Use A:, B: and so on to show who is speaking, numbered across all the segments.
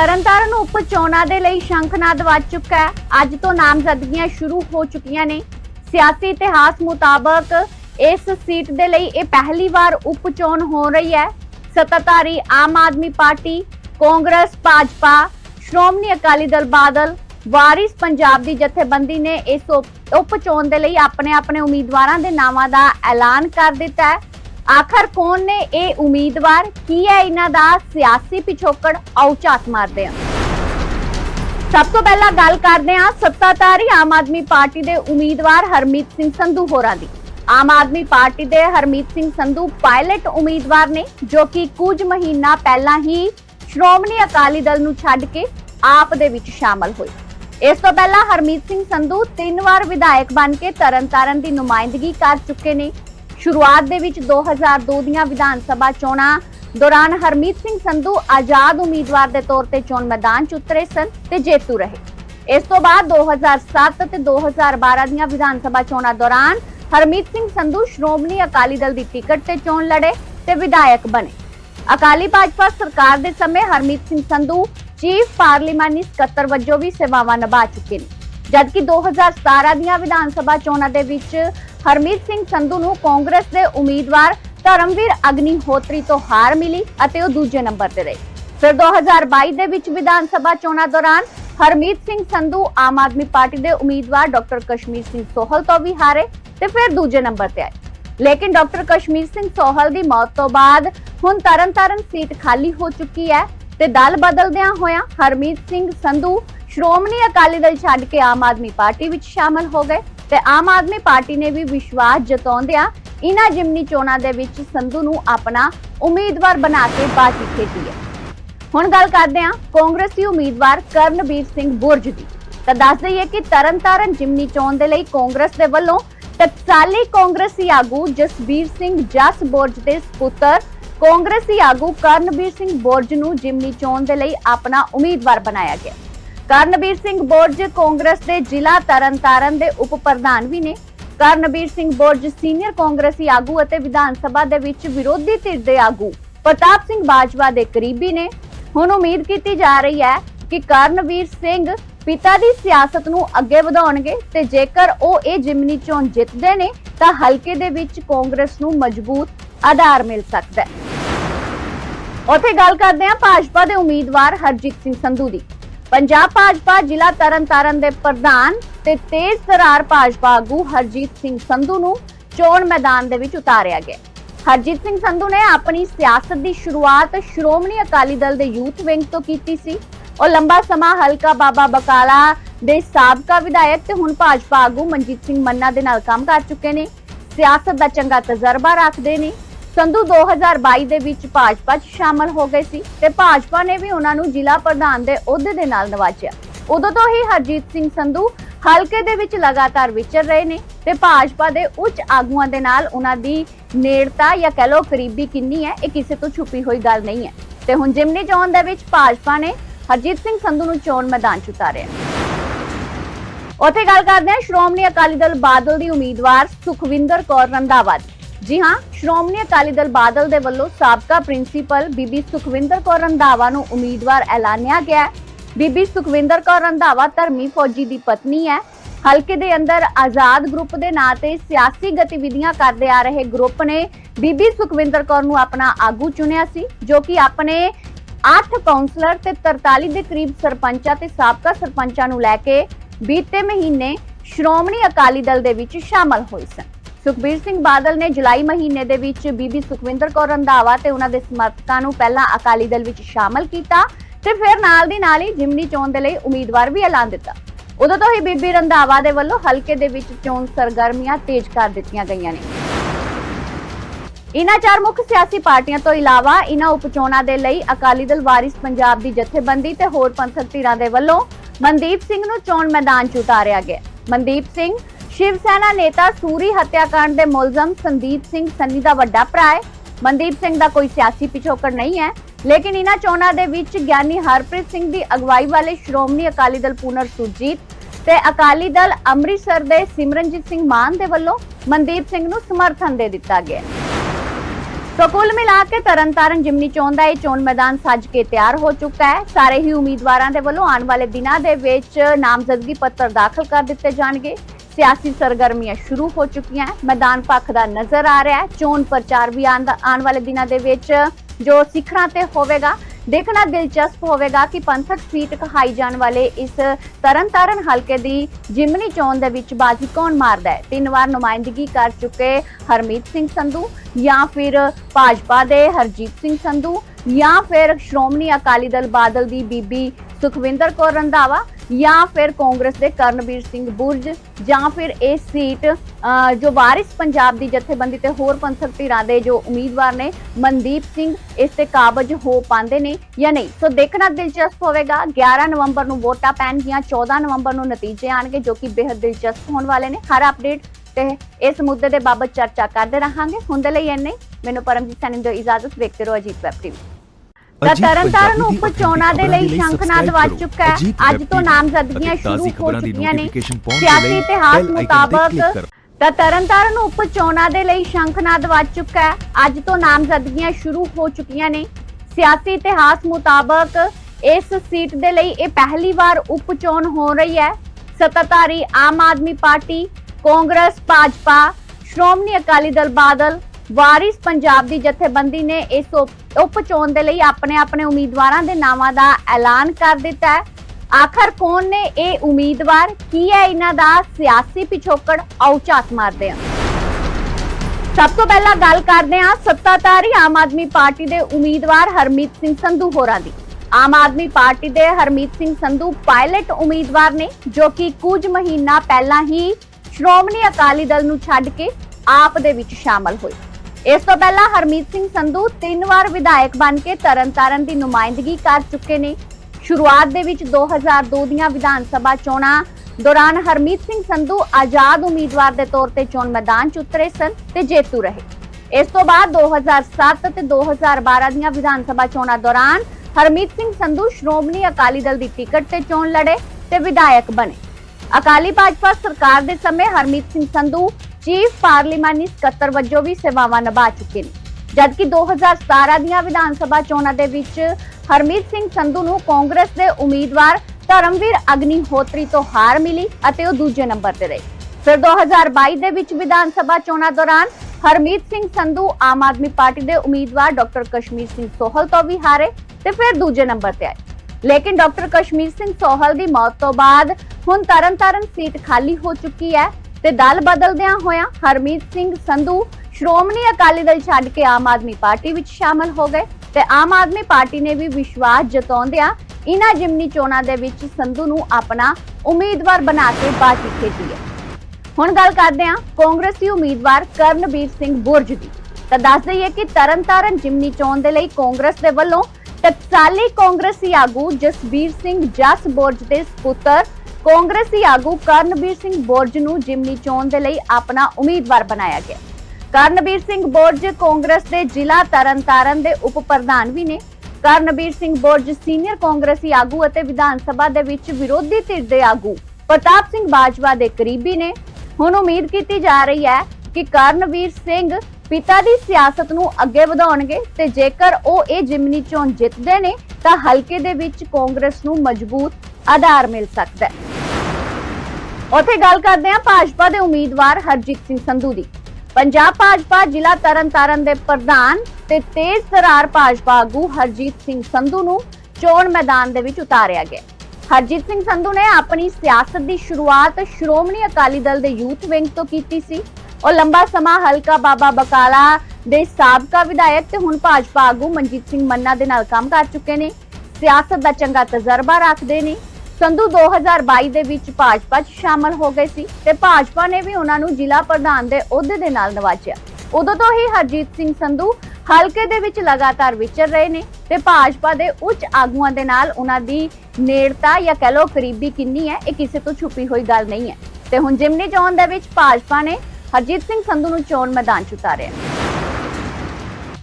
A: ਤਰਨਤਾਰਨ ਉਪ ਚੋਣਾਂ ਦੇ ਲਈ ਸ਼ੰਖਨਾਦ ਵੱਜ ਚੁੱਕਾ ਹੈ। ਅੱਜ ਤੋਂ ਨਾਮਜ਼ਦਗੀਆਂ ਸ਼ੁਰੂ ਹੋ ਚੁੱਕੀਆਂ ਨੇ। ਸਿਆਸੀ ਇਤਿਹਾਸ ਮੁਤਾਬਕ ਇਸ ਸੀਟ ਦੇ ਲਈ ਇਹ ਪਹਿਲੀ ਵਾਰ ਉਪ ਚੋਣ ਹੋ ਰਹੀ ਹੈ। ਸੱਤਾਧਾਰੀ ਆਮ ਆਦਮੀ ਪਾਰਟੀ, ਕਾਂਗਰਸ, ਭਾਜਪਾ, ਸ਼੍ਰੋਮਣੀ ਅਕਾਲੀ ਦਲ ਬਾਦਲ, ਵਾਰਿਸ ਪੰਜਾਬ ਦੀ ਜਥੇਬੰਦੀ ਨੇ ਇਸ ਉਪ- ਉਪ ਚੋਣ ਦੇ ਲਈ ਆਪਣੇ ਆਪਣੇ ਉਮੀਦਵਾਰਾਂ ਦੇ ਨਾਵਾਂ ਦਾ ਐਲਾਨ ਕਰ ਦਿੱਤਾ ਹੈ। ਆਖਰ ਕੌਣ ਨੇ ਇਹ ਉਮੀਦਵਾਰ? ਕੀ ਹੈ ਇਹਨਾਂ ਦਾ? ਸਿਆਸੀ ਪਿਛੋਕੜ ਆਓ ਝਾਤ ਮਾਰਦੇ ਹਾਂ। ਸਭ ਤੋਂ ਪਹਿਲਾਂ ਗੱਲ ਕਰਦੇ ਹਾਂ ਸੱਤਾਧਾਰੀ ਆਮ ਆਦਮੀ ਪਾਰਟੀ ਦੇ ਉਮੀਦਵਾਰ ਹਰਮੀਤ ਸਿੰਘ ਸੰਧੂ ਹੋਰਾਂ ਦੀ। ਆਮ ਆਦਮੀ ਪਾਰਟੀ ਦੇ ਹਰਮੀਤ ਸਿੰਘ ਸੰਧੂ ਪਾਇਲਟ ਉਮੀਦਵਾਰ ਨੇ, ਜੋ ਕਿ ਕੁਝ ਮਹੀਨਾ ਪਹਿਲਾਂ ਹੀ ਸ਼੍ਰੋਮਣੀ ਅਕਾਲੀ ਦਲ ਨੂੰ ਛੱਡ ਕੇ ਆਪ ਦੇ ਵਿੱਚ ਸ਼ਾਮਲ ਹੋਏ। ਇਸ ਤੋਂ ਪਹਿਲਾਂ ਹਰਮੀਤ ਸਿੰਘ ਸੰਧੂ ਤਿੰਨ ਵਾਰ ਵਿਧਾਇਕ ਬਣ ਕੇ ਤਰਨਤਾਰਨ ਦੀ ਨੁਮਾਇੰਦਗੀ ਕਰ ਚੁੱਕੇ ਨੇ। ਸ਼ੁਰੂਆਤ ਦੇ ਵਿੱਚ 2002 ਦੀਆਂ ਵਿਧਾਨ ਸਭਾ ਚੋਣਾਂ ਦੌਰਾਨ ਹਰਮੀਤ ਸਿੰਘ ਸੰਧੂ ਆਜ਼ਾਦ ਉਮੀਦਵਾਰ ਦੇ ਤੌਰ ਤੇ ਚੋਣ ਮੈਦਾਨ 'ਚ ਉਤਰੇ ਸਨ ਤੇ ਜੇਤੂ ਰਹੇ। ਇਸ ਤੋਂ ਬਾਅਦ 2007 ਤੇ 2012 ਦੀਆਂ ਵਿਧਾਨ ਸਭਾ ਚੋਣਾਂ ਦੌਰਾਨ ਹਰਮੀਤ ਸਿੰਘ ਸੰਧੂ ਸ਼੍ਰੋਮਣੀ ਅਕਾਲੀ ਦਲ ਦੀ ਟਿਕਟ ਤੇ ਚੋਣ ਲੜੇ ਤੇ ਵਿਧਾਇਕ ਬਣੇ। ਅਕਾਲੀ ਭਾਜਪਾ ਸਰਕਾਰ ਦੇ ਸਮੇਂ ਹਰਮੀਤ ਸਿੰਘ ਸੰਧੂ ਚੀਫ ਪਾਰਲੀਮਾਨੀ ਸਕੱਤਰ ਵਜੋਂ ਵੀ ਸੇਵਾਵਾਂ ਨਿਭਾ ਚੁੱਕੇ ਨੇ। ਜਦਕਿ 2017 ਦੀਆਂ ਵਿਧਾਨ ਸਭਾ ਚੋਣਾਂ ਦੇ ਵਿੱਚ ਹਰਮੀਤ ਸਿੰਘ ਸੰਧੂ ਨੂੰ ਕਾਂਗਰਸ ਦੇ ਉਮੀਦਵਾਰ ਧਰਮਵੀਰ ਅਗਨੀਹੋਤਰੀ ਤੋਂ ਹਾਰ ਮਿਲੀ ਅਤੇ ਉਹ ਦੂਜੇ ਨੰਬਰ ਤੇ ਰਹੇ। ਫਿਰ 2022 ਦੇ ਵਿੱਚ ਵਿਧਾਨ ਸਭਾ ਚੋਣਾਂ ਦੌਰਾਨ ਹਰਮੀਤ ਸਿੰਘ ਸੰਧੂ ਆਮ ਆਦਮੀ ਪਾਰਟੀ ਦੇ ਉਮੀਦਵਾਰ ਡਾਕਟਰ ਕਸ਼ਮੀਰ ਸਿੰਘ ਸੋਹਲ ਤੋਂ ਵੀ ਹਾਰੇ ਤੇ ਫਿਰ ਦੂਜੇ ਨੰਬਰ ਤੇ ਆਏ। ਲੇਕਿਨ ਡਾਕਟਰ ਕਸ਼ਮੀਰ ਸਿੰਘ ਸੋਹਲ ਦੀ ਮੌਤ ਤੋਂ ਬਾਅਦ ਹੁਣ ਤਰਨਤਾਰਨ ਸੀਟ ਖਾਲੀ ਹੋ ਚੁੱਕੀ ਹੈ ਤੇ ਦਲ ਬਦਲਦਿਆਂ ਹੋਇਆਂ ਹਰਮੀਤ ਸਿੰਘ ਸੰਧੂ ਸ਼੍ਰੋਮਣੀ ਅਕਾਲੀ ਦਲ ਛੱਡ ਕੇ ਆਮ ਆਦਮੀ ਪਾਰਟੀ ਵਿੱਚ ਸ਼ਾਮਲ ਹੋ ਗਏ ਤੇ ਆਮ ਆਦਮੀ ਪਾਰਟੀ ਨੇ ਵੀ ਵਿਸ਼ਵਾਸ ਜਤਾਉਂਦਿਆਂ ਇਨ੍ਹਾਂ ਜਿਮਨੀ ਚੋਣਾਂ ਦੇ ਵਿੱਚ ਸੰਧੂ ਨੂੰ ਆਪਣਾ ਉਮੀਦਵਾਰ ਬਣਾ ਕੇ ਬਾਜੀ ਖੇਡੀ ਹੈ। ਹੁਣ ਗੱਲ ਕਰਦੇ ਹਾਂ ਕਾਂਗਰਸੀ ਉਮੀਦਵਾਰ ਕਰਨਬੀਰ ਸਿੰਘ ਬੁਰਜ ਦੀ। ਤਾਂ ਦੱਸ ਦਈਏ ਕਿ ਤਰਨਤਾਰਨ ਜਿਮਨੀ ਚੋਣ ਦੇ ਲਈ ਕਾਂਗਰਸ ਦੇ ਵੱਲੋਂ ਟਕਸਾਲੀ ਕਾਂਗਰਸੀ ਆਗੂ ਜਸਬੀਰ ਸਿੰਘ ਜਸ ਬੁਰਜ ਦੇ ਪੁੱਤਰ ਕਾਂਗਰਸੀ ਆਗੂ ਕਰਨਬੀਰ ਸਿੰਘ ਬੁਰਜ ਨੂੰ ਜਿਮਨੀ ਚੋਣ ਦੇ ਲਈ ਆਪਣਾ ਉਮੀਦਵਾਰ ਬਣਾਇਆ ਗਿਆ। ਕਰਨਬੀਰ ਸਿੰਘ ਬੁਰਜ ਕਾਂਗਰਸ ਦੇ ਜ਼ਿਲ੍ਹਾ ਤਰਨਤਾਰਨ ਦੇ ਉਪ ਪ੍ਰਧਾਨ ਵੀ ਨੇ। ਕਰਨਵੀਰ ਸਿੰਘ ਬੁਰਜ ਸੀਨੀਅਰ ਕਾਂਗਰਸੀ ਆਗੂ ਅਤੇ ਵਿਧਾਨ ਸਭਾ ਦੇ ਵਿੱਚ ਵਿਰੋਧੀ ਧਿਰ ਦੇ ਆਗੂ ਪ੍ਰਤਾਪ ਸਿੰਘ ਬਾਜਵਾ ਦੇ ਕਰੀਬੀ ਨੇ। ਹੁਣ ਉਮੀਦ ਕੀਤੀ ਜਾ ਰਹੀ ਹੈ ਕਿ ਕਰਨਵੀਰ ਸਿੰਘ ਪਿਤਾ ਦੀ ਸਿਆਸਤ ਨੂੰ ਅੱਗੇ ਵਧਾਉਣਗੇ ਤੇ ਜੇਕਰ ਉਹ ਇਹ ਜਿਮਨੀ ਚੋਣ ਜਿੱਤਦੇ ਨੇ, ਤਾਂ ਹਲਕੇ ਦੇ ਵਿੱਚ ਕਾਂਗਰਸ ਨੂੰ ਮਜ਼ਬੂਤ ਆਧਾਰ ਮਿਲ ਸਕਦਾ ਹੈ। ਉੱਥੇ ਗੱਲ ਕਰਦੇ ਹਾਂ ਭਾਜਪਾ ਦੇ ਉਮੀਦਵਾਰ ਹਰਜੀਤ ਸਿੰਘ ਸੰਧੂ ਦੀ। ਪੰਜਾਬ ਭਾਜਪਾ ਜ਼ਿਲ੍ਹਾ ਤਰਨਤਾਰਨ ਦੇ ਪ੍ਰਧਾਨ ਤੇ ਤੇਜ਼ ਤਰਾਰ ਭਾਜਪਾ ਆਗੂ ਹਰਜੀਤ ਸਿੰਘ ਸੰਧੂ ਨੂੰ ਚੋਣ ਮੈਦਾਨ ਦੇ ਵਿੱਚ ਉਤਾਰਿਆ ਗਿਆ। ਹਰਜੀਤ ਸਿੰਘ ਸੰਧੂ ਨੇ ਆਪਣੀ ਸਿਆਸਤ ਦੀ ਸ਼ੁਰੂਆਤ ਸ਼੍ਰੋਮਣੀ ਅਕਾਲੀ ਦਲ ਦੇ ਯੂਥ ਵਿੰਗ ਤੋਂ ਕੀਤੀ ਸੀ। ਉਹ ਲੰਬਾ ਸਮਾਂ ਹਲਕਾ ਬਾਬਾ ਬਕਾਲਾ ਦੇ ਸਾਬਕਾ ਵਿਧਾਇਕ ਤੇ ਹੁਣ ਭਾਜਪਾ ਆਗੂ ਮਨਜੀਤ ਸਿੰਘ ਮੰਨਾ ਦੇ ਨਾਲ ਕੰਮ ਕਰ ਚੁੱਕੇ ਨੇ। ਸਿਆਸਤ ਦਾ ਚੰਗਾ ਤਜਰਬਾ ਰੱਖਦੇ ਨੇ। ਸੰਧੂ 2022 ਦੇ ਵਿੱਚ ਭਾਜਪਾ 'ਚ ਸ਼ਾਮਲ ਹੋ ਗਏ ਸੀ ਤੇ ਭਾਜਪਾ ਨੇ ਵੀ ਉਹਨਾਂ ਨੂੰ ਜ਼ਿਲ੍ਹਾ ਪ੍ਰਧਾਨ ਦੇ ਅਹੁਦੇ ਦੇ ਨਾਲ ਨਵਾਜਿਆ। ਉਦੋਂ ਤੋਂ ਹੀ ਹਰਜੀਤ ਸਿੰਘ ਸੰਧੂ ਹਲਕੇ ਦੇ ਵਿੱਚ ਲਗਾਤਾਰ ਵਿਚਰ ਰਹੇ ਨੇ ਤੇ ਭਾਜਪਾ ਦੇ ਉੱਚ ਆਗੂਆਂ ਦੇ ਨਾਲ ਉਹਨਾਂ ਦੀ ਨੇੜਤਾ ਜਾਂ ਕਹਿ ਲਓ ਕਰੀਬੀ ਕਿੰਨੀ ਹੈ, ਇਹ ਕਿਸੇ ਤੋਂ ਛੁਪੀ ਹੋਈ ਗੱਲ ਨਹੀਂ ਹੈ। ਤੇ ਹੁਣ ਜਿਮਨੀ ਚੋਣ ਦੇ ਵਿੱਚ ਭਾਜਪਾ ਨੇ ਹਰਜੀਤ ਸਿੰਘ ਸੰਧੂ ਨੂੰ ਚੋਣ ਮੈਦਾਨ 'ਚ ਉਤਾਰਿਆ। ਉੱਥੇ ਗੱਲ ਕਰਦੇ ਹਾਂ ਸ਼੍ਰੋਮਣੀ ਅਕਾਲੀ ਦਲ ਬਾਦਲ ਦੀ ਉਮੀਦਵਾਰ ਸੁਖਵਿੰਦਰ ਕੌਰ ਰੰਧਾਵਾ ਦੀ। ਜੀ ਹਾਂ, ਸ਼੍ਰੋਮਣੀ ਅਕਾਲੀ ਦਲ ਬਾਦਲ ਦੇ ਵੱਲੋਂ ਸਾਬਕਾ ਪ੍ਰਿੰਸੀਪਲ ਬੀਬੀ ਸੁਖਵਿੰਦਰ ਕੌਰ ਰੰਧਾਵਾ ਨੂੰ ਉਮੀਦਵਾਰ ਐਲਾਨਿਆ ਗਿਆ ਹੈ। ਬੀਬੀ ਸੁਖਵਿੰਦਰ ਕੌਰ ਰੰਧਾਵਾ ਧਰਮੀ ਫੌਜੀ ਦੀ ਪਤਨੀ ਹੈ। ਹਲਕੇ ਦੇ ਅੰਦਰ ਆਜ਼ਾਦ ਗਰੁੱਪ ਦੇ ਨਾਂ ਤੇ ਸਿਆਸੀ ਗਤੀਵਿਧੀਆਂ ਕਰਦੇ ਆ ਰਹੇ ਗਰੁੱਪ ਨੇ ਬੀਬੀ ਸੁਖਵਿੰਦਰ ਕੌਰ ਨੂੰ ਆਪਣਾ ਆਗੂ ਚੁਣਿਆ ਸੀ, ਜੋ ਕਿ ਆਪਣੇ 8 ਕਾਉਂਸਲਰ ਤੇ 43 ਦੇ ਕਰੀਬ ਸਰਪੰਚਾਂ ਤੇ ਸਾਬਕਾ ਸਰਪੰਚਾਂ ਨੂੰ ਲੈ ਕੇ ਬੀਤੇ ਮਹੀਨੇ ਸ਼੍ਰੋਮਣੀ ਅਕਾਲੀ ਦਲ ਦੇ ਵਿੱਚ ਸ਼ਾਮਲ ਹੋਏ ਸਨ। ਸੁਖਬੀਰ ਸਿੰਘ ਬਾਦਲ ਨੇ ਜੁਲਾਈ ਮਹੀਨੇ ਦੇ ਵਿੱਚ ਬੀਬੀ ਸੁਖਵਿੰਦਰ ਕੌਰ ਰੰਧਾਵਾ ਤੇ ਉਹਨਾਂ ਦੇ ਸਮਰਥਕਾਂ ਨੂੰ ਪਹਿਲਾਂ ਅਕਾਲੀ ਦਲ ਵਿੱਚ ਸ਼ਾਮਲ ਕੀਤਾ ਤੇ ਫਿਰ ਨਾਲ ਦੀ ਨਾਲ ਹੀ ਜਿਮਨੀ ਚੋਣ ਦੇ ਲਈ ਉਮੀਦਵਾਰ ਵੀ ਐਲਾਨ ਦਿੱਤਾ। ਉਦੋਂ ਤੋਂ ਹੀ ਬੀਬੀ ਰੰਧਾਵਾ ਦੇ ਵੱਲੋਂ ਹਲਕੇ ਦੇ ਵਿੱਚ ਚੋਣ ਸਰਗਰਮੀਆਂ ਤੇਜ਼ ਕਰ ਦਿੱਤੀਆਂ ਗਈਆਂ ਨੇ। ਇਨ੍ਹਾਂ ਚਾਰ ਮੁੱਖ ਸਿਆਸੀ ਪਾਰਟੀਆਂ ਤੋਂ ਇਲਾਵਾ ਇਨ੍ਹਾਂ ਉਪਚੋਣਾਂ ਦੇ ਲਈ ਅਕਾਲੀ ਦਲ ਵਾਰਿਸ ਪੰਜਾਬ ਦੀ ਜਥੇਬੰਦੀ ਤੇ ਹੋਰ ਪੰਥਕ ਧਿਰਾਂ ਦੇ ਵੱਲੋਂ ਮਨਦੀਪ ਸਿੰਘ ਨੂੰ ਚੋਣ ਮੈਦਾਨ 'ਚ ਉਤਾਰਿਆ ਗਿਆ। ਮਨਦੀਪ ਸਿੰਘ ਸ਼ਿਵ ਸੈਨਾ ਨੇਤਾ ਸੂਰੀ ਹੱਤਿਆਕਾਂਡ ਦੇ ਮੁਲਜ਼ਮ ਸੰਦੀਪ ਸਿੰਘ ਸੰਨੀ ਦਾ ਵੱਡਾ ਭਰਾ ਹੈ। ਮਨਦੀਪ ਸਿੰਘ ਦਾ ਕੋਈ ਸਿਆਸੀ ਪਿਛੋਕੜ ਨਹੀਂ ਹੈ, ਲੇਕਿਨ ਇਨ੍ਹਾਂ ਚੋਣਾਂ ਦੇ ਵਿੱਚ ਗਿਆਨੀ ਹਰਪ੍ਰੀਤ ਸਿੰਘ ਦੀ ਅਗਵਾਈ ਵਾਲੇ ਸ਼੍ਰੋਮਣੀ ਅਕਾਲੀ ਦਲ ਪੂਨਰ ਸੁਰਜੀਤ ਤੇ ਅਕਾਲੀ ਦਲ ਅੰਮ੍ਰਿਤਸਰ ਦੇ ਸਿਮਰਨਜੀਤ ਸਿੰਘ ਮਾਨ ਦੇ ਵੱਲੋਂ ਮਨਦੀਪ ਸਿੰਘ ਨੂੰ ਸਮਰਥਨ ਦੇ ਦਿੱਤਾ ਗਿਆ। ਹੈ ਸੋ ਕੁੱਲ ਮਿਲਾ ਕੇ ਤਰਨਤਾਰਨ ਜਿਮਨੀ ਚੋਣ ਦਾ ਇਹ ਚੋਣ ਮੈਦਾਨ ਸੱਜ ਕੇ ਤਿਆਰ ਹੋ ਚੁੱਕਾ ਹੈ। ਸਾਰੇ ਹੀ ਉਮੀਦਵਾਰਾਂ ਦੇ ਵੱਲੋਂ ਆਉਣ ਵਾਲੇ ਦਿਨਾਂ ਦੇ ਵਿੱਚ ਨਾਮਜ਼ਦਗੀ ਪੱਤਰ ਦਾਖਲ ਕਰ ਦਿੱਤੇ ਜਾਣਗੇ। ਸਿਆਸੀ ਸਰਗਰਮੀਆਂ ਸ਼ੁਰੂ ਹੋ ਚੁੱਕੀਆਂ ਮੈਦਾਨ ਪੱਖ ਦਾ ਨਜ਼ਰ ਆ ਰਿਹਾ ਹੈ। ਚੋਣ ਪ੍ਰਚਾਰ ਵੀ ਆਉਣ ਵਾਲੇ ਦਿਨਾਂ ਦੇ ਵਿੱਚ ਜੋ ਸਿਖਰਾਂ ਤੇ ਹੋਵੇਗਾ, ਦੇਖਣਾ ਦਿਲਚਸਪ ਹੋਵੇਗਾ ਕਿ ਪੰਥਕ ਸੀਟ ਕਹਾਈ ਜਾਣ ਵਾਲੇ ਇਸ ਤਰਨਤਾਰਨ ਹਲਕੇ ਦੀ ਜਿਮਨੀ ਚੋਣ ਦੇ ਵਿੱਚ ਬਾਜੀ ਕੌਣ ਮਾਰਦਾ ਹੈ? ਤਿੰਨ ਵਾਰ ਨੁਮਾਇੰਦਗੀ ਕਰ ਚੁੱਕੇ ਹਰਮੀਤ ਸਿੰਘ ਸੰਧੂ ਜਾਂ ਫਿਰ ਭਾਜਪਾ ਦੇ ਹਰਜੀਤ ਸਿੰਘ ਸੰਧੂ ਜਾਂ ਫਿਰ ਸ਼੍ਰੋਮਣੀ ਅਕਾਲੀ ਦਲ ਬਾਦਲ ਦੀ ਬੀਬੀ ਸੁਖਵਿੰਦਰ ਕੌਰ ਰੰਧਾਵਾ ਜਾਂ ਫਿਰ ਕਾਂਗਰਸ ਦੇ ਕਰਨਵੀਰ ਸਿੰਘ ਬੁਰਜ ਜਾਂ ਫਿਰ ਇਹ ਸੀਟ ਜੋ ਵਾਰਿਸ ਪੰਜਾਬ ਦੀ ਜਥੇਬੰਦੀ ਤੇ ਹੋਰ ਪੰਥਕ ਧਿਰਾਂ ਦੇ ਜੋ ਉਮੀਦਵਾਰ ਨੇ, ਮਨਦੀਪ ਸਿੰਘ, ਇਸ ਤੇ ਕਾਬਜ ਹੋ ਪਾਉਂਦੇ ਨੇ ਜਾਂ ਨਹੀਂ? ਸੋ ਦੇਖਣਾ ਦਿਲਚਸਪ ਹੋਵੇਗਾ 11 ਨਵੰਬਰ ਨੂੰ ਵੋਟਾਂ ਪੈਣਗੀਆਂ 14 ਨਵੰਬਰ ਨੂੰ ਨਤੀਜੇ ਆਣਗੇ, ਜੋ ਕਿ ਬੇहद ਦਿਲਚਸਪ ਹੋਣ ਵਾਲੇ ਨੇ। ਹਰ ਅਪਡੇਟ ਤੇ ਇਸ ਮੁੱਦੇ ਦੇ ਬਾਬਤ ਚਰਚਾ ਕਰਦੇ ਰਹਾਂਗੇ। ਹੁਣ ਦੇ ਲਈ ਇੰਨੇ ਮੈਨੂੰ ਪਰਮਜੀਤ ਸੈਣੀ ਦੀ ਇਜਾਜ਼ਤ, ਵੇਖਦੇ ਰਹੋ ਅਜੀਤ ਵੈਬ ਟੀਵੀ। ਤਾਂ ਤਰਨਤਾਰਨ ਉਪ ਚੋਣਾਂ ਦੇ ਲਈ ਸ਼ੰਖਨਾਦ ਵੱਜ। ਚੁੱਕਾ ਹੈ। ਅੱਜ ਤੋਂ ਨਾਮਜ਼ਦਗੀਆਂ ਸ਼ੁਰੂ ਹੋ ਚੁੱਕੀਆਂ ਨੇ। ਸਿਆਸੀ ਇਤਿਹਾਸ ਮੁਤਾਬਕ। ਤਾਂ ਤਰਨਤਾਰਨ ਉਪ ਚੋਣਾਂ ਦੇ ਲਈ ਸ਼ੰਖਨਾਦ ਵੱਜ ਚੁੱਕਾ ਹੈ। ਅੱਜ ਤੋਂ ਨਾਮਜ਼ਦਗੀਆਂ ਸ਼ੁਰੂ ਹੋ ਚੁੱਕੀਆਂ ਨੇ। ਸਿਆਸੀ ਇਤਿਹਾਸ ਮੁਤਾਬਕ ਇਸ ਸੀਟ ਦੇ ਲਈ ਇਹ ਪਹਿਲੀ ਵਾਰ ਉਪ ਚੋਣ ਹੋ ਰਹੀ ਹੈ। ਸੱਤਾਧਾਰੀ ਆਮ ਆਦਮੀ ਪਾਰਟੀ ਕਾਂਗਰਸ ਭਾਜਪਾ ਸ਼੍ਰੋਮਣੀ ਅਕਾਲੀ ਦਲ ਬਾਦਲ ਵਾਰਿਸ ਪੰਜਾਬ ਦੀ ਜਥੇਬੰਦੀ ਨੇ ਇਸ ਉਪ- ਉਪ ਚੋਣ ਦੇ ਲਈ ਆਪਣੇ ਆਪਣੇ ਉਮੀਦਵਾਰਾਂ ਦੇ ਨਾਵਾਂ ਦਾ ਐਲਾਨ ਕਰ ਦਿੱਤਾ ਹੈ। ਆਖਰ ਕੌਣ ਨੇ ਇਹ ਉਮੀਦਵਾਰ? ਕੀ ਹੈ ਇਹਨਾਂ ਦਾ? ਸਿਆਸੀ ਪਿਛੋਕੜ ਆਓ ਝਾਤ ਮਾਰਦੇ ਹਾਂ। ਸਭ ਤੋਂ ਪਹਿਲਾਂ ਗੱਲ ਕਰਦੇ ਹਾਂ ਸੱਤਾਧਾਰੀ ਆਮ ਆਦਮੀ ਪਾਰਟੀ ਦੇ ਉਮੀਦਵਾਰ ਹਰਮੀਤ ਸਿੰਘ ਸੰਧੂ ਹੋਰਾਂ ਦੀ। ਆਮ ਆਦਮੀ ਪਾਰਟੀ ਦੇ ਹਰਮੀਤ ਸਿੰਘ ਸੰਧੂ ਪਾਇਲਟ ਉਮੀਦਵਾਰ ਨੇ, ਜੋ ਕਿ ਕੁਝ ਮਹੀਨਾ ਪਹਿਲਾਂ ਹੀ ਸ਼੍ਰੋਮਣੀ ਅਕਾਲੀ ਦਲ ਨੂੰ ਛੱਡ ਕੇ ਆਪ ਦੇ ਵਿੱਚ ਸ਼ਾਮਲ ਹੋਏ। ਇਸ ਤੋਂ ਪਹਿਲਾਂ ਹਰਮੀਤ ਸਿੰਘ ਸੰਧੂ ਤਿੰਨ ਵਾਰ ਵਿਧਾਇਕ ਬਣ ਕੇ ਤਰਨਤਾਰਨ ਦੀ ਨੁਮਾਇੰਦਗੀ ਕਰ ਚੁੱਕੇ ਨੇ। ਸ਼ੁਰੂਆਤ ਦੇ ਵਿੱਚ 2002 ਦੀਆਂ ਵਿਧਾਨ ਸਭਾ ਚੋਣਾਂ ਦੌਰਾਨ ਹਰਮੀਤ ਸਿੰਘ ਸੰਧੂ ਆਜ਼ਾਦ ਉਮੀਦਵਾਰ ਦੇ ਤੌਰ ਤੇ ਚੋਣ ਮੈਦਾਨ 'ਚ ਉਤਰੇ ਸਨ ਤੇ ਜੇਤੂ ਰਹੇ। ਇਸ ਤੋਂ ਬਾਅਦ 2007 ਤੇ 2012 ਦੀਆਂ ਵਿਧਾਨ ਸਭਾ ਚੋਣਾਂ ਦੌਰਾਨ ਹਰਮੀਤ ਸਿੰਘ ਸੰਧੂ ਸ਼੍ਰੋਮਣੀ ਅਕਾਲੀ ਦਲ ਦੀ ਟਿਕਟ ਤੇ ਚੋਣ ਲੜੇ ਤੇ ਵਿਧਾਇਕ ਬਣੇ। ਅਕਾਲੀ ਭਾਜਪਾ ਸਰਕਾਰ ਦੇ ਸਮੇਂ ਹਰਮੀਤ ਸਿੰਘ ਸੰਧੂ ਚੀਫ ਪਾਰਲੀਮਾਨੀ ਸਕੱਤਰ ਵਜੋਂ ਵੀ ਸੇਵਾਵਾਂ ਨਿਭਾ ਚੁੱਕੇ ਨੇ। ਜਦਕਿ 2017 ਦੀਆਂ ਵਿਧਾਨ ਸਭਾ ਚੋਣਾਂ ਦੇ ਵਿੱਚ ਹਰਮੀਤ ਸਿੰਘ ਸੰਧੂ ਨੂੰ ਕਾਂਗਰਸ ਦੇ ਉਮੀਦਵਾਰ ਧਰਮਵੀਰ ਅਗਨੀਹੋਤਰੀ ਤੋਂ ਹਾਰ ਮਿਲੀ ਅਤੇ ਉਹ ਦੂਜੇ ਨੰਬਰ ਤੇ ਰਹੇ। ਫਿਰ 2022 ਦੇ ਵਿੱਚ ਵਿਧਾਨ ਸਭਾ ਚੋਣਾਂ ਦੌਰਾਨ ਹਰਮੀਤ ਸਿੰਘ ਸੰਧੂ ਆਮ ਆਦਮੀ ਪਾਰਟੀ ਦੇ ਉਮੀਦਵਾਰ ਡਾਕਟਰ ਕਸ਼ਮੀਰ ਸਿੰਘ ਸੋਹਲ ਤੋਂ ਵੀ ਹਾਰੇ ਤੇ ਫਿਰ ਦੂਜੇ ਨੰਬਰ ਤੇ ਆਏ। ਲੇਕਿਨ ਡਾਕਟਰ ਕਸ਼ਮੀਰ ਸਿੰਘ ਸੋਹਲ ਦੀ ਮੌਤ ਤੋਂ ਬਾਅਦ ਹੁਣ ਤਰਨਤਾਰਨ ਸੀਟ ਖਾਲੀ ਹੋ ਚੁੱਕੀ ਹੈ ਤੇ ਦਲ ਬਦਲਦਿਆਂ ਹੋਇਆਂ ਹਰਮੀਤ ਸਿੰਘ ਸੰਧੂ ਸ਼੍ਰੋਮਣੀ ਅਕਾਲੀ ਦਲ ਛੱਡ ਕੇ ਆਮ ਆਦਮੀ ਪਾਰਟੀ ਵਿੱਚ ਸ਼ਾਮਲ ਹੋ ਗਏ ਤੇ ਆਮ ਆਦਮੀ ਪਾਰਟੀ ਨੇ ਵੀ ਵਿਸ਼ਵਾਸ ਜਤਾਉਂਦਿਆਂ ਇਨ੍ਹਾਂ ਜਿਮਨੀ ਚੋਣਾਂ ਦੇ ਵਿੱਚ ਸੰਧੂ ਨੂੰ ਆਪਣਾ ਉਮੀਦਵਾਰ ਬਣਾ ਕੇ ਬਾਜੀ ਖੇਡੀ ਹੈ। ਹੁਣ ਗੱਲ ਕਰਦੇ ਹਾਂ ਕਾਂਗਰਸੀ ਉਮੀਦਵਾਰ ਕਰਨਵੀਰ ਸਿੰਘ ਬੁਰਜ ਦੀ। ਤਾਂ ਦੱਸ ਦਈਏ ਕਿ ਤਰਨਤਾਰਨ ਜਿਮਨੀ ਚੋਣ ਦੇ ਲਈ ਕਾਂਗਰਸ ਦੇ ਵੱਲੋਂ ਟਕਸਾਲੀ ਕਾਂਗਰਸੀ ਆਗੂ ਜਸਬੀਰ ਸਿੰਘ ਜਸ ਬੁਰਜ ਦੇ ਸਪੁੱਤਰ ਕਾਂਗਰਸੀ ਆਗੂ ਕਰਨਵੀਰ ਸਿੰਘ ਬੁਰਜ ਨੂੰ ਜਿਮਨੀ ਚੋਣ ਦੇ ਲਈ ਆਪਣਾ ਉਮੀਦਵਾਰ ਬਣਾਇਆ ਗਿਆ। ਕਰਨਵੀਰ ਸਿੰਘ ਬੋਰਜ ਕਾਂਗਰਸ ਦੇ ਜ਼ਿਲ੍ਹਾ ਤਰਨਤਾਰਨ ਦੇ ਉਪ ਪ੍ਰਧਾਨ ਵੀ ਨੇ। ਕਰਨਵੀਰ ਸਿੰਘ ਬੁਰਜ ਸੀਨੀਅਰ ਕਾਂਗਰਸੀ ਆਗੂ ਅਤੇ ਵਿਧਾਨ ਸਭਾ ਦੇ ਵਿੱਚ ਵਿਰੋਧੀ ਧਿਰ ਦੇ ਆਗੂ ਪ੍ਰਤਾਪ ਸਿੰਘ ਬਾਜਵਾ ਦੇ ਕਰੀਬੀ ਨੇ। ਹੁਣ ਉਮੀਦ ਕੀਤੀ ਜਾ ਰਹੀ ਹੈ ਕਿ ਕਰਨਵੀਰ ਸਿੰਘ ਪਿਤਾ ਦੀ ਸਿਆਸਤ ਨੂੰ ਅੱਗੇ ਵਧਾਉਣਗੇ ਤੇ ਜੇਕਰ ਉਹ ਇਹ ਜਿਮਨੀ ਚੋਣ ਜਿੱਤਦੇ ਨੇ ਤਾਂ ਹਲਕੇ ਦੇ ਵਿੱਚ ਕਾਂਗਰਸ ਨੂੰ ਮਜ਼ਬੂਤ ਆਧਾਰ ਮਿਲ ਸਕਦਾ ਹੈ। ਉੱਥੇ ਗੱਲ ਕਰਦੇ ਹਾਂ ਭਾਜਪਾ ਦੇ ਉਮੀਦਵਾਰ ਹਰਜੀਤ ਸਿੰਘ ਸੰਧੂ ਦੀ। ਪੰਜਾਬ ਭਾਜਪਾ ਜ਼ਿਲ੍ਹਾ ਤਰਨਤਾਰਨ ਦੇ ਪ੍ਰਧਾਨ ਤੇ ਤੇਜ਼ ਤਰਾਰ ਭਾਜਪਾ ਆਗੂ ਹਰਜੀਤ ਸਿੰਘ ਸੰਧੂ ਨੂੰ ਚੋਣ ਮੈਦਾਨ ਦੇ ਵਿੱਚ ਉਤਾਰਿਆ ਗਿਆ। ਹਰਜੀਤ ਸਿੰਘ ਸੰਧੂ ਨੇ ਆਪਣੀ ਸਿਆਸਤ ਦੀ ਸ਼ੁਰੂਆਤ ਸ਼੍ਰੋਮਣੀ ਅਕਾਲੀ ਦਲ ਦੇ ਯੂਥ ਵਿੰਗ ਤੋਂ ਕੀਤੀ ਸੀ। ਉਹ ਲੰਬਾ ਸਮਾਂ ਹਲਕਾ ਬਾਬਾ ਬਕਾਲਾ ਦੇ ਸਾਬਕਾ ਵਿਧਾਇਕ ਤੇ ਹੁਣ ਭਾਜਪਾ ਆਗੂ ਮਨਜੀਤ ਸਿੰਘ ਮੰਨਾ ਦੇ ਨਾਲ ਕੰਮ ਕਰ ਚੁੱਕੇ ਨੇ। ਸਿਆਸਤ ਦਾ ਚੰਗਾ ਤਜਰਬਾ ਰੱਖਦੇ ਨੇ। ਸੰਧੂ 2022 ਦੇ ਵਿੱਚ ਭਾਜਪਾ 'ਚ ਸ਼ਾਮਲ ਹੋ ਗਏ ਸੀ ਤੇ ਭਾਜਪਾ ਨੇ ਵੀ ਉਹਨਾਂ ਨੂੰ ਜ਼ਿਲ੍ਹਾ ਪ੍ਰਧਾਨ ਦੇ ਅਹੁਦੇ ਦੇ ਨਾਲ ਨਵਾਜਿਆ। ਉਦੋਂ ਤੋਂ ਹੀ ਹਰਜੀਤ ਸਿੰਘ ਸੰਧੂ ਹਲਕੇ ਦੇ ਵਿੱਚ ਲਗਾਤਾਰ ਵਿਚਰ ਰਹੇ ਨੇ ਤੇ ਭਾਜਪਾ ਦੇ ਉੱਚ ਆਗੂਆਂ ਦੇ ਨਾਲ ਉਹਨਾਂ ਦੀ ਨੇੜਤਾ ਜਾਂ ਕਹਿ ਲਓ ਕਰੀਬੀ ਕਿੰਨੀ ਹੈ, ਇਹ ਕਿਸੇ ਤੋਂ ਛੁਪੀ ਹੋਈ ਗੱਲ ਨਹੀਂ ਹੈ। ਤੇ ਹੁਣ ਜਿਮਨੀ ਚੋਣ ਦੇ ਵਿੱਚ ਭਾਜਪਾ ਨੇ ਹਰਜੀਤ ਸਿੰਘ ਸੰਧੂ ਨੂੰ ਚੋਣ ਮੈਦਾਨ 'ਚ ਉਤਾਰਿਆ।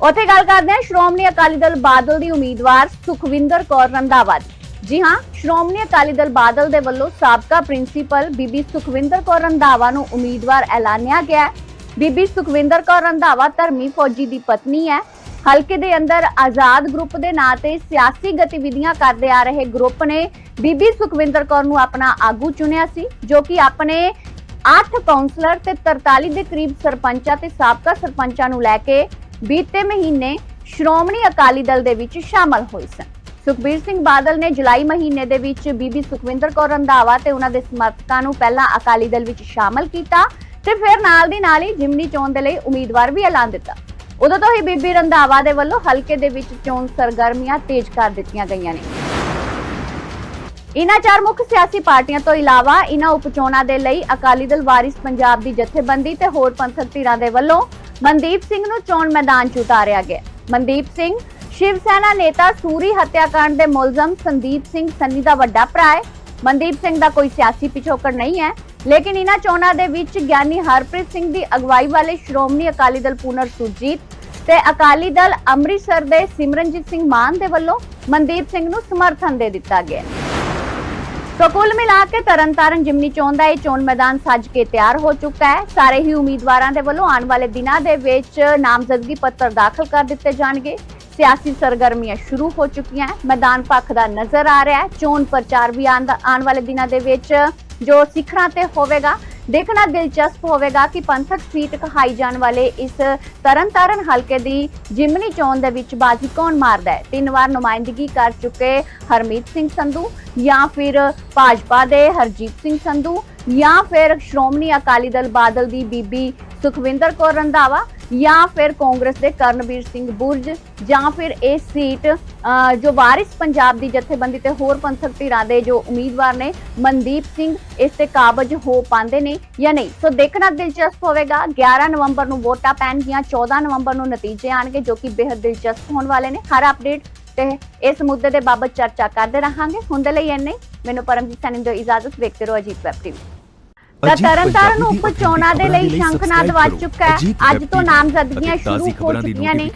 A: ਉੱਥੇ ਗੱਲ ਕਰਦੇ ਹਾਂ ਸ਼੍ਰੋਮਣੀ ਅਕਾਲੀ ਦਲ ਬਾਦਲ ਦੀ ਉਮੀਦਵਾਰ ਸੁਖਵਿੰਦਰ ਕੌਰ ਰੰਧਾਵਾ ਦੀ। ਜੀ ਹਾਂ, ਸ਼੍ਰੋਮਣੀ ਅਕਾਲੀ ਦਲ ਬਾਦਲ ਦੇ ਵੱਲੋਂ ਸਾਬਕਾ ਪ੍ਰਿੰਸੀਪਲ ਬੀਬੀ ਸੁਖਵਿੰਦਰ ਕੌਰ ਰੰਧਾਵਾ ਨੂੰ ਉਮੀਦਵਾਰ ਐਲਾਨਿਆ ਗਿਆ ਹੈ। ਬੀਬੀ ਸੁਖਵਿੰਦਰ ਕੌਰ ਰੰਧਾਵਾ ਧਰਮੀ ਫੌਜੀ ਦੀ ਪਤਨੀ ਹੈ ਹਲਕੇ ਦੇ ਅੰਦਰ ਆਜ਼ਾਦ ਗਰੁੱਪ ਦੇ ਨਾਂ ਤੇ ਸਿਆਸੀ ਗਤੀਵਿਧੀਆਂ ਕਰਦੇ ਆ ਰਹੇ ਗਰੁੱਪ ਨੇ ਬੀਬੀ ਸੁਖਵਿੰਦਰ ਕੌਰ ਨੂੰ ਆਪਣਾ ਆਗੂ ਚੁਣਿਆ ਸੀ, ਜੋ ਕਿ ਆਪਣੇ 8 ਕਾਉਂਸਲਰ ਤੇ 43 ਦੇ ਕਰੀਬ ਸਰਪੰਚਾਂ ਤੇ ਸਾਬਕਾ ਸਰਪੰਚਾਂ ਨੂੰ ਲੈ ਕੇ ਬੀਤੇ ਮਹੀਨੇ ਸ਼੍ਰੋਮਣੀ ਅਕਾਲੀ ਦਲ ਦੇ ਵਿੱਚ ਸ਼ਾਮਲ ਹੋਏ ਸਨ ਸੁਖਬੀਰ ਸਿੰਘ ਬਾਦਲ ਨੇ ਜੁਲਾਈ ਮਹੀਨੇ ਦੇ ਵਿੱਚ ਬੀਬੀ ਸੁਖਵਿੰਦਰ ਕੌਰ ਰੰਧਾਵਾ ਤੇ ਉਹਨਾਂ ਦੇ ਸਮਰਥਕਾਂ ਨੂੰ ਪਹਿਲਾਂ ਅਕਾਲੀ ਦਲ ਵਿੱਚ ਸ਼ਾਮਲ ਕੀਤਾ ਤੇ ਫਿਰ ਨਾਲ ਦੀ ਨਾਲ ਹੀ ਜਿਮਨੀ ਚੋਣ ਦੇ ਲਈ ਉਮੀਦਵਾਰ ਵੀ ਐਲਾਨ ਦਿੱਤਾ। ਉਦੋਂ ਤੋਂ ਹੀ ਬੀਬੀ ਰੰਧਾਵਾ ਦੇ ਵੱਲੋਂ ਹਲਕੇ ਦੇ ਵਿੱਚ ਚੋਣ ਸਰਗਰਮੀਆਂ ਤੇਜ਼ ਕਰ ਦਿੱਤੀਆਂ ਗਈਆਂ ਨੇ। ਇਨ੍ਹਾਂ ਚਾਰ ਮੁੱਖ ਸਿਆਸੀ ਪਾਰਟੀਆਂ ਤੋਂ ਇਲਾਵਾ ਇਨ੍ਹਾਂ ਉਪਚੋਣਾਂ ਦੇ ਲਈ ਅਕਾਲੀ ਦਲ ਵਾਰਿਸ ਪੰਜਾਬ ਦੀ ਜਥੇਬੰਦੀ ਤੇ ਹੋਰ ਪੰਥਕ ਧਿਰਾਂ ਦੇ ਵੱਲੋਂ ਮਨਦੀਪ ਸਿੰਘ ਨੂੰ ਚੋਣ ਮੈਦਾਨ 'ਚ ਉਤਾਰਿਆ ਗਿਆ। ਮਨਦੀਪ ਸਿੰਘ ਸ਼ਿਵ ਸੈਨਾ ਨੇਤਾ ਸੂਰੀ ਹੱਤਿਆਕਾਂਡ ਦੇ ਮੁਲਜ਼ਮ ਸੰਦੀਪ ਸਿੰਘ ਸੰਨੀ ਦਾ ਵੱਡਾ ਭਰਾ ਹੈ। ਮਨਦੀਪ ਸਿੰਘ ਦਾ ਕੋਈ ਸਿਆਸੀ ਪਿਛੋਕੜ ਨਹੀਂ ਹੈ, ਲੇਕਿਨ ਇਨ੍ਹਾਂ ਚੋਣਾਂ ਦੇ ਵਿੱਚ ਗਿਆਨੀ ਹਰਪ੍ਰੀਤ ਸਿੰਘ ਦੀ ਅਗਵਾਈ ਵਾਲੇ ਸ਼੍ਰੋਮਣੀ ਅਕਾਲੀ ਦਲ ਪੂਨਰ ਸੁਰਜੀਤ ਤੇ ਅਕਾਲੀ ਦਲ ਅੰਮ੍ਰਿਤਸਰ ਦੇ ਸਿਮਰਨਜੀਤ ਸਿੰਘ ਮਾਨ ਦੇ ਵੱਲੋਂ ਮਨਦੀਪ ਸਿੰਘ ਨੂੰ ਸਮਰਥਨ ਦੇ ਦਿੱਤਾ ਗਿਆ ਹੈ। ਸੋ ਕੁੱਲ ਮਿਲਾ ਕੇ ਤਰਨਤਾਰਨ ਜਿਮਨੀ ਚੋਣ ਦਾ ਇਹ ਚੋਣ ਮੈਦਾਨ ਸੱਜ ਕੇ ਤਿਆਰ ਹੋ ਚੁੱਕਾ ਹੈ। ਸਾਰੇ ਹੀ ਉਮੀਦਵਾਰਾਂ ਦੇ ਵੱਲੋਂ ਆਉਣ ਵਾਲੇ ਦਿਨਾਂ ਦੇ ਵਿੱਚ ਨਾਮਜ਼ਦਗੀ ਪੱਤਰ ਦਾਖਲ ਕਰ ਦਿੱਤੇ ਜਾਣਗੇ। ਸਿਆਸੀ ਸਰਗਰਮੀਆਂ ਸ਼ੁਰੂ ਹੋ ਚੁੱਕੀਆਂ ਮੈਦਾਨ ਪੱਖ ਦਾ ਨਜ਼ਰ ਆ ਰਿਹਾ ਹੈ। ਚੋਣ ਪ੍ਰਚਾਰ ਵੀ ਆਉਣ ਵਾਲੇ ਦਿਨਾਂ ਦੇ ਵਿੱਚ ਜੋ ਸਿੱਖਰਾਂ ਤੇ ਹੋਵੇਗਾ, ਦੇਖਣਾ ਦਿਲਚਸਪ ਹੋਵੇਗਾ ਕਿ ਪੰਥਕ ਸੀਟ ਕਹਾਈ ਜਾਣ ਵਾਲੇ ਇਸ ਤਰਨਤਾਰਨ ਹਲਕੇ ਦੀ ਜਿਮਨੀ ਚੋਣ ਦੇ ਵਿੱਚ ਬਾਜੀ ਕੌਣ ਮਾਰਦਾ ਹੈ? ਤਿੰਨ ਵਾਰ ਨੁਮਾਇੰਦਗੀ ਕਰ ਚੁੱਕੇ ਹਰਮੀਤ ਸਿੰਘ ਸੰਧੂ ਜਾਂ ਫਿਰ ਭਾਜਪਾ ਦੇ ਹਰਜੀਤ ਸਿੰਘ ਸੰਧੂ ਜਾਂ ਫਿਰ ਸ਼੍ਰੋਮਣੀ ਅਕਾਲੀ ਦਲ ਬਾਦਲ ਦੀ ਬੀਬੀ ਸੁਖਵਿੰਦਰ ਕੌਰ ਰੰਧਾਵਾ ਜਾਂ ਫਿਰ ਕਾਂਗਰਸ ਦੇ ਕਰਨਵੀਰ ਸਿੰਘ ਬੁਰਜ ਜਾਂ ਫਿਰ ਇਹ ਸੀਟ ਜੋ ਵਾਰਿਸ ਪੰਜਾਬ ਦੀ ਜਥੇਬੰਦੀ ਤੇ ਹੋਰ ਪੰਥਕ ਧਿਰਾਂ ਦੇ ਜੋ ਉਮੀਦਵਾਰ ਨੇ, ਮਨਦੀਪ ਸਿੰਘ, ਇਸ ਤੇ ਕਾਬਜ ਹੋ ਪਾਉਂਦੇ ਨੇ ਜਾਂ ਨਹੀਂ? ਸੋ ਦੇਖਣਾ ਦਿਲਚਸਪ ਹੋਵੇਗਾ 11 ਨਵੰਬਰ ਨੂੰ ਵੋਟਾਂ ਪੈਣਗੀਆਂ 14 ਨਵੰਬਰ ਨੂੰ ਨਤੀਜੇ ਆਣਗੇ, ਜੋ ਕਿ ਬੇहद ਦਿਲਚਸਪ ਹੋਣ ਵਾਲੇ ਨੇ। ਹਰ ਅਪਡੇਟ ਤੇ ਇਸ ਮੁੱਦੇ ਦੇ ਬਾਬਤ ਚਰਚਾ ਕਰਦੇ ਰਹਾਂਗੇ। ਹੁਣ ਦੇ ਲਈ ਇੰਨੇ ਮੈਨੂੰ ਪਰਮਜੀਤ ਸੈਣੀ ਦਿਓ ਇਜਾਜ਼ਤ, ਵੇਖਦੇ ਰਹੋ ਅਜੀਤ ਵੈਬ ਟੀਵੀ। ਤਾਂ ਤਰਨਤਾਰਨ ਉਪ ਚੋਣਾਂ ਦੇ ਲਈ ਸ਼ੰਖਨਾਦ ਵੱਜ ਚੁੱਕਾ ਹੈ। ਅੱਜ ਤੋਂ ਨਾਮਜ਼ਦਗੀਆਂ ਸ਼ੁਰੂ ਹੋ ਚੁੱਕੀਆਂ ਨੇ।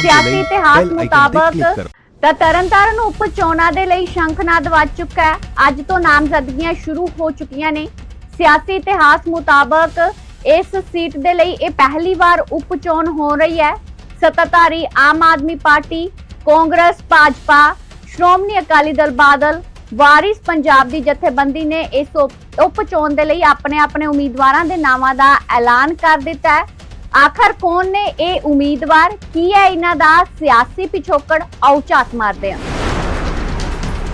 A: ਸਿਆਸੀ ਇਤਿਹਾਸ ਮੁਤਾਬਕ। ਤਾਂ ਤਰਨਤਾਰਨ ਉਪ ਚੋਣਾਂ ਦੇ ਲਈ ਸ਼ੰਖਨਾਦ ਵੱਜ ਚੁੱਕਾ ਹੈ। ਅੱਜ ਤੋਂ ਨਾਮਜ਼ਦਗੀਆਂ ਸ਼ੁਰੂ ਹੋ ਚੁੱਕੀਆਂ ਨੇ। ਸਿਆਸੀ ਇਤਿਹਾਸ ਮੁਤਾਬਕ ਇਸ ਸੀਟ ਦੇ ਲਈ ਇਹ ਪਹਿਲੀ ਵਾਰ ਉਪ ਚੋਣ ਹੋ ਰਹੀ ਹੈ। ਸੱਤਾਧਾਰੀ ਆਮ ਆਦਮੀ ਪਾਰਟੀ ਕਾਂਗਰਸ ਭਾਜਪਾ ਸ਼੍ਰੋਮਣੀ ਅਕਾਲੀ ਦਲ ਬਾਦਲ ਵਾਰਿਸ ਪੰਜਾਬ ਦੀ ਜਥੇਬੰਦੀ ਨੇ ਇਸ ਉਪ- ਚੋਣ ਦੇ ਲਈ ਆਪਣੇ ਆਪਣੇ ਉਮੀਦਵਾਰਾਂ ਦੇ ਨਾਵਾਂ ਦਾ ਐਲਾਨ ਕਰ ਦਿੱਤਾ ਹੈ। ਆਖਰ ਕੌਣ ਨੇ ਇਹ ਉਮੀਦਵਾਰ? ਕੀ ਹੈ ਇਹਨਾਂ ਦਾ? ਸਿਆਸੀ ਪਿਛੋਕੜ ਆਓ ਝਾਤ ਮਾਰਦੇ ਹਾਂ।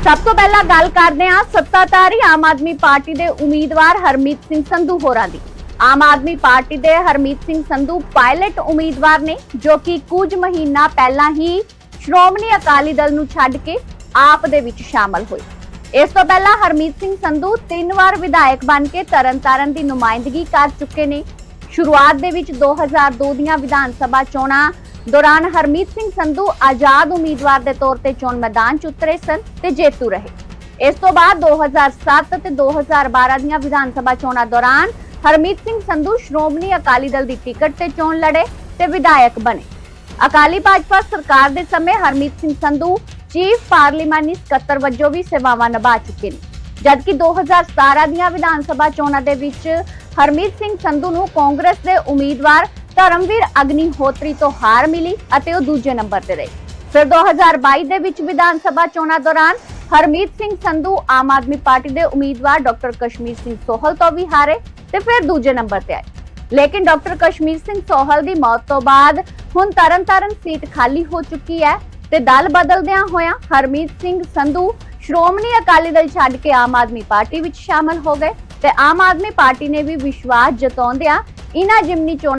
A: ਸਭ ਤੋਂ ਪਹਿਲਾਂ ਗੱਲ ਕਰਦੇ ਹਾਂ ਸੱਤਾਧਾਰੀ ਆਮ ਆਦਮੀ ਪਾਰਟੀ ਦੇ ਉਮੀਦਵਾਰ ਹਰਮੀਤ ਸਿੰਘ ਸੰਧੂ ਹੋਰਾਂ ਦੀ। ਆਮ ਆਦਮੀ ਪਾਰਟੀ ਦੇ ਹਰਮੀਤ ਸਿੰਘ ਸੰਧੂ ਪਾਇਲਟ ਉਮੀਦਵਾਰ ਨੇ, ਜੋ ਕਿ ਕੁਝ ਮਹੀਨਾ ਪਹਿਲਾਂ ਹੀ ਸ਼੍ਰੋਮਣੀ ਅਕਾਲੀ ਦਲ ਨੂੰ ਛੱਡ ਕੇ ਆਪ ਦੇ ਵਿੱਚ ਸ਼ਾਮਲ ਹੋਏ। ਇਸ ਤੋਂ ਪਹਿਲਾਂ ਹਰਮੀਤ ਸਿੰਘ ਸੰਧੂ ਤਿੰਨ ਵਾਰ ਵਿਧਾਇਕ ਬਣ ਕੇ ਤਰਨਤਾਰਨ ਦੀ ਨੁਮਾਇੰਦਗੀ ਕਰ ਚੁੱਕੇ ਨੇ। ਸ਼ੁਰੂਆਤ ਦੇ ਵਿੱਚ 2002 ਦੀਆਂ ਵਿਧਾਨ ਸਭਾ ਚੋਣਾਂ ਦੌਰਾਨ ਹਰਮੀਤ ਸਿੰਘ ਸੰਧੂ ਆਜ਼ਾਦ ਉਮੀਦਵਾਰ ਦੇ ਤੌਰ ਤੇ ਚੋਣ ਮੈਦਾਨ 'ਚ ਉਤਰੇ ਸਨ ਤੇ ਜੇਤੂ ਰਹੇ। ਇਸ ਤੋਂ ਬਾਅਦ 2007 ਤੇ 2012 ਦੀਆਂ ਵਿਧਾਨ ਸਭਾ ਚੋਣਾਂ ਦੌਰਾਨ ਹਰਮੀਤ ਸਿੰਘ ਸੰਧੂ ਸ਼੍ਰੋਮਣੀ ਅਕਾਲੀ ਦਲ ਦੀ ਟਿਕਟ ਤੇ ਚੋਣ ਲੜੇ ਤੇ ਵਿਧਾਇਕ ਬਣੇ। ਅਕਾਲੀ ਭਾਜਪਾ ਸਰਕਾਰ ਦੇ ਸਮੇਂ ਹਰਮੀਤ ਸਿੰਘ ਸੰਧੂ ਚੀਫ ਪਾਰਲੀਮਾਨੀ ਸਕੱਤਰ ਵਜੋਂ ਵੀ ਸੇਵਾਵਾਂ ਨਿਭਾ ਚੁੱਕੇ ਨੇ। ਜਦਕਿ 2017 ਦੀਆਂ ਵਿਧਾਨ ਸਭਾ ਚੋਣਾਂ ਦੇ ਵਿੱਚ ਹਰਮੀਤ ਸਿੰਘ ਸੰਧੂ ਨੂੰ ਕਾਂਗਰਸ ਦੇ ਉਮੀਦਵਾਰ ਧਰਮਵੀਰ ਅਗਨੀਹੋਤਰੀ ਤੋਂ ਹਾਰ ਮਿਲੀ ਅਤੇ ਉਹ ਦੂਜੇ ਨੰਬਰ ਤੇ ਰਹੇ। ਫਿਰ 2022 ਦੇ ਵਿੱਚ ਵਿਧਾਨ ਸਭਾ ਚੋਣਾਂ ਦੌਰਾਨ ਹਰਮੀਤ ਸਿੰਘ ਸੰਧੂ ਆਮ ਆਦਮੀ ਪਾਰਟੀ ਦੇ ਉਮੀਦਵਾਰ ਡਾਕਟਰ ਕਸ਼ਮੀਰ ਸਿੰਘ ਸੋਹਲ ਤੋਂ ਵੀ ਹਾਰੇ ਤੇ ਫਿਰ ਦੂਜੇ ਨੰਬਰ ਤੇ ਆਏ। ਲੇਕਿਨ ਡਾਕਟਰ ਕਸ਼ਮੀਰ ਸਿੰਘ ਸੋਹਲ ਦੀ ਮੌਤ ਤੋਂ ਬਾਅਦ ਹੁਣ ਤਰਨਤਾਰਨ ਸੀਟ ਖਾਲੀ ਹੋ ਚੁੱਕੀ ਹੈ ਤੇ ਦਲ ਬਦਲਦਿਆਂ ਹੋਇਆਂ ਹਰਮੀਤ ਸਿੰਘ ਸੰਧੂ ਸ਼੍ਰੋਮਣੀ ਅਕਾਲੀ ਦਲ ਛੱਡ ਕੇ ਆਮ ਆਦਮੀ ਪਾਰਟੀ ਵਿੱਚ ਸ਼ਾਮਲ ਹੋ ਗਏ ਤੇ ਆਮ ਆਦਮੀ ਪਾਰਟੀ ਨੇ ਵੀ ਵਿਸ਼ਵਾਸ ਜਤਾਉਂਦਿਆਂ ਇਹਨਾਂ ਜਿਮਨੀ ਚੋਣ